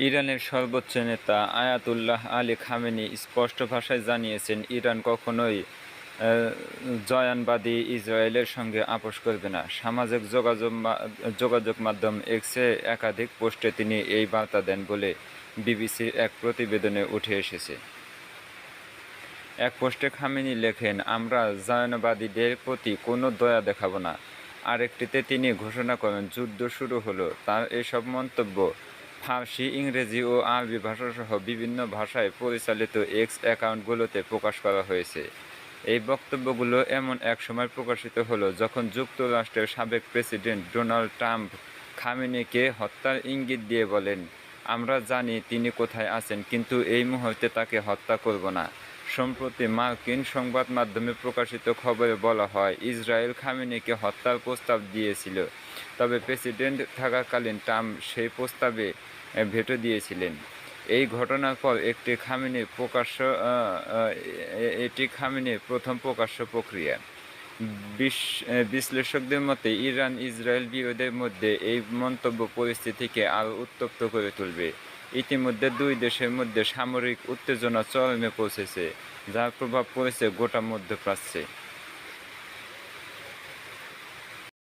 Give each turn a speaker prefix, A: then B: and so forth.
A: ইরানের সর্বোচ্চ নেতা আয়াতুল্লাহ আলী খামেনি স্পষ্ট ভাষায় জানিয়েছেন, ইরান কখনোই জয়ানবাদী ইসরায়েলের সঙ্গে আপোষ করবে না। সামাজিক যোগাযোগ যোগাযোগ মাধ্যম এক্সে একাধিক পোস্টে তিনি এই বার্তা দেন বলে বিবিসির এক প্রতিবেদনে উঠে এসেছে। এক পোস্টে খামেনি লেখেন, আমরা জায়নবাদীদের প্রতি কোনো দয়া দেখাবো না। আরেকটিতে তিনি ঘোষণা করেন, যুদ্ধ শুরু হলো। তার এসব মন্তব্য ফার্সি, ইংরেজি ও আরবি ভাষাসহ বিভিন্ন ভাষায় পরিচালিত এক্স অ্যাকাউন্টগুলোতে প্রকাশ করা হয়েছে। এই বক্তব্যগুলো এমন এক সময় প্রকাশিত হলো যখন যুক্তরাষ্ট্রের সাবেক প্রেসিডেন্ট ডোনাল্ড ট্রাম্প খামেনিকে হত্যার ইঙ্গিত দিয়ে বলেন, আমরা জানি তিনি কোথায় আছেন, কিন্তু এই মুহূর্তে তাকে হত্যা করব না। সম্প্রতি মার্কিন সংবাদ মাধ্যমে প্রকাশিত খবরে বলা হয়, ইসরায়েল খামেনিকে হত্যার প্রস্তাব দিয়েছিল। তবে প্রেসিডেন্ট থাকাকালীন ট্রাম্প সেই প্রস্তাবে ভেটো দিয়েছিলেন। এই ঘটনার পর একটি খামেনির প্রকাশ্য এটি খামেনির প্রথম প্রকাশ্য প্রক্রিয়া। বিশ- বিশ্লেষকদের মতে, ইরান, ইসরায়েল বিরোধের মধ্যে এই মন্তব্য পরিস্থিতিকে আরও উত্তপ্ত করে তুলবে। ইতিমধ্যে দুই দেশের মধ্যে সামরিক উত্তেজনা চরমে পৌঁছেছে, যার প্রভাব পড়েছে গোটা মধ্যপ্রাচ্যে।